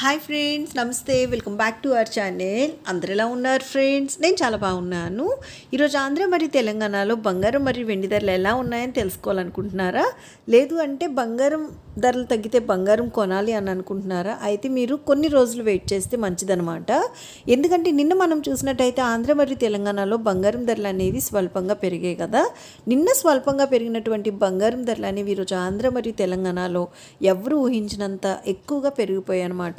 Hi friends నమస్తే. Welcome back to our channel. అందరు ఎలా ఉన్నారు ఫ్రెండ్స్? నేను చాలా బాగున్నాను. ఈరోజు ఆంధ్ర మరియు తెలంగాణలో బంగారం మరియు వెండి ధరలు ఎలా ఉన్నాయని తెలుసుకోవాలనుకుంటున్నారా? లేదు అంటే బంగారం ధరలు తగ్గితే బంగారం కొనాలి అని అనుకుంటున్నారా? అయితే మీరు కొన్ని రోజులు వెయిట్ చేస్తే మంచిదనమాట ఎందుకంటే నిన్న మనం చూసినట్టయితే ఆంధ్ర మరియు తెలంగాణలో బంగారం ధరలు అనేవి స్వల్పంగా పెరిగాయి కదా. నిన్న స్వల్పంగా పెరిగినటువంటి బంగారం ధరలు అనేవి ఈరోజు ఆంధ్ర మరియు తెలంగాణలో ఎవరు ఊహించినంత ఎక్కువగా పెరిగిపోయాయి అనమాట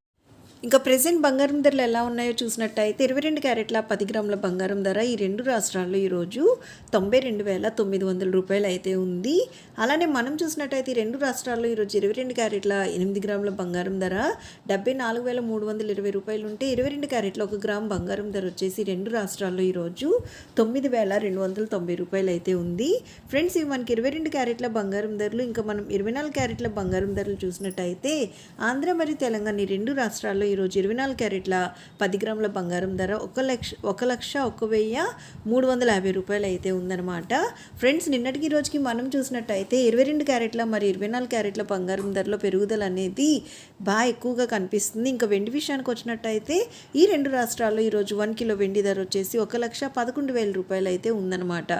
ఇంకా ప్రజెంట్ బంగారం ధరలు ఎలా ఉన్నాయో చూసినట్టయితే ఇరవై రెండు క్యారెట్ల పది గ్రాముల బంగారం ధర ఈ రెండు రాష్ట్రాల్లో ఈరోజు తొంభై రెండు వేల తొమ్మిది వందల రూపాయలు అయితే ఉంది. అలానే మనం చూసినట్టయితే ఈ రెండు రాష్ట్రాల్లో ఈరోజు ఇరవై రెండు క్యారెట్ల ఎనిమిది గ్రాముల బంగారం ధర డెబ్బై నాలుగు వేల మూడు వందల ఇరవై రూపాయలు ఉంటే ఇరవై రెండు క్యారెట్ల ఒక గ్రామ్ బంగారం ధర వచ్చేసి రెండు రాష్ట్రాల్లో ఈరోజు తొమ్మిది వేల రెండు వందల తొంభై రూపాయలు అయితే ఉంది. ఫ్రెండ్స్ ఇవి మనకి ఇరవై రెండు క్యారెట్ల బంగారం ధరలు ఇంకా మనం ఇరవై నాలుగు క్యారెట్ల బంగారం ధరలు చూసినట్టయితే ఆంధ్ర మరియు తెలంగాణ ఈ రెండు రాష్ట్రాల్లో ఈరోజు ఇరవై నాలుగు క్యారెట్ల పది గ్రాముల బంగారం ధర ఒక లక్ష ఒక లక్ష ఒక వెయ్యి మూడు వందల యాభై రూపాయలు అయితే ఉందన్నమాట. ఫ్రెండ్స్ నిన్నటికి ఈ రోజుకి మనం చూసినట్టయితే ఇరవై రెండు క్యారెట్ల మరి ఇరవై నాలుగు క్యారెట్ల బంగారం ధరలో పెరుగుదల అనేది బాగా ఎక్కువగా కనిపిస్తుంది. ఇంకా వెండి విషయానికి వచ్చినట్టయితే ఈ రెండు రాష్ట్రాల్లో ఈరోజు వన్ కిలో వెండి ధర వచ్చేసి ఒక లక్ష పదకొండు వేల రూపాయలు అయితే ఉందన్నమాట.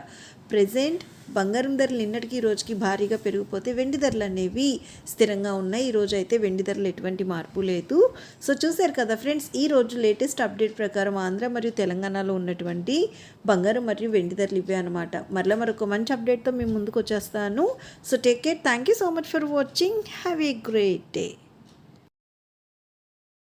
ప్రజెంట్ బంగారం ధరలు నిన్నటికి ఈ రోజుకి భారీగా పెరిగిపోతే వెండి ధరలు అనేవి స్థిరంగా ఉన్నాయి. ఈ రోజు అయితే వెండి ధరలు ఎటువంటి మార్పు లేదు. సో చూశారు కదా ఫ్రెండ్స్ ఈ రోజు లేటెస్ట్ అప్డేట్ ప్రకారం ఆంధ్ర మరియు తెలంగాణలో ఉన్నటువంటి బంగారం మరియు వెండి ధరలు ఇవే అనమాట మరలా మరొక మంచి అప్డేట్తో మేము ముందుకు వచ్చేస్తాను. So take care thank you so much for watching have a great day